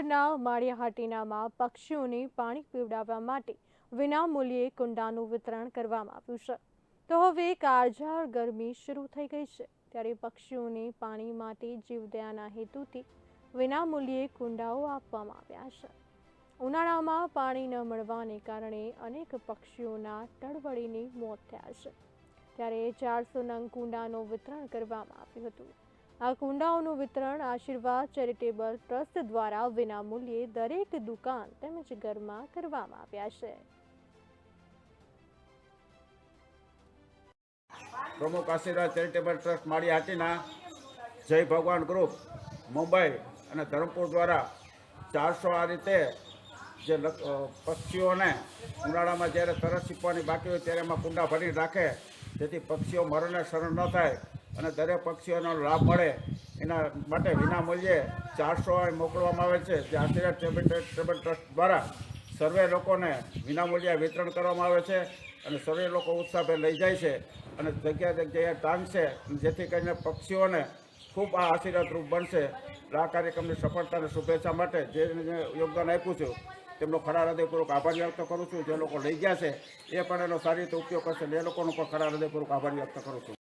જામનગરના માળિયાહાટીનામાં પક્ષીઓને પાણી પીવડાવવા માટે વિનામૂલ્યે કુંડાનું વિતરણ કરવામાં આવ્યું છે. તો હવે કાળઝાળ ગરમી શરૂ થઈ ગઈ છે. ત્યારે પક્ષીઓને પાણી માટે જીવદયાના હેતુથી વિનામૂલ્યે કુંડાઓ આપવામાં આવ્યા છે. ઉનાળામાં પાણી ન મળવાને કારણે અનેક પક્ષીઓના ટળવળીની મોત થયા છે. ત્યારે ચારસો નંગ કુંડાનું વિતરણ કરવામાં આવ્યું હતું. આ કુંડાઓનું વિતરણ આશીર્વાદ, ચેરિટેબલ ટ્રસ્ટ દ્વારા વિનામૂલ્યે દરેક દુકાન તેમજ ઘરમાં કરવામાં આવ્યા છે. પ્રમુખ આશીર્વાદ, ચેરિટેબલ ટ્રસ્ટ માળી હાટીના જય ભગવાન ગ્રુપ, મુંબઈ અને ધરમપુર દ્વારા ચારસો આ રીતે જે પક્ષીઓને ઉનાળામાં જ્યારે તરસ છીપવાની બાકી હોય ત્યારે એમાં કુંડા ભરી રાખે જેથી પક્ષીઓ મરણને શરણ ન થાય. અને દરેક પક્ષીઓનો લાભ મળે, એના માટે વિના મૂલ્યે ચારસો મોકલવામાં આવે છે. જે આશીર્વાદ ટ્રેબલ ટ્રસ્ટ દ્વારા સર્વે લોકોને વિનામૂલ્યે વિતરણ કરવામાં આવે છે અને સર્વે લોકો ઉત્સાહભેર લઈ જાય છે અને જગ્યા જગ્યાએ ટાંગશે જેથી કરીને પક્ષીઓને ખૂબ આ આશીર્વાદરૂપ બનશે. આ કાર્યક્રમની સફળતા અને શુભેચ્છા માટે જે યોગદાન આપ્યું છું, તેમનો ખરા હૃદયપૂર્વક આભાર વ્યક્ત કરું છું. જે લોકો લઈ ગયા છે, એ પણ એનો સારી રીતે ઉપયોગ કરશે એ લોકોનો પણ ખરા હૃદયપૂર્વક આભાર વ્યક્ત કરું છું.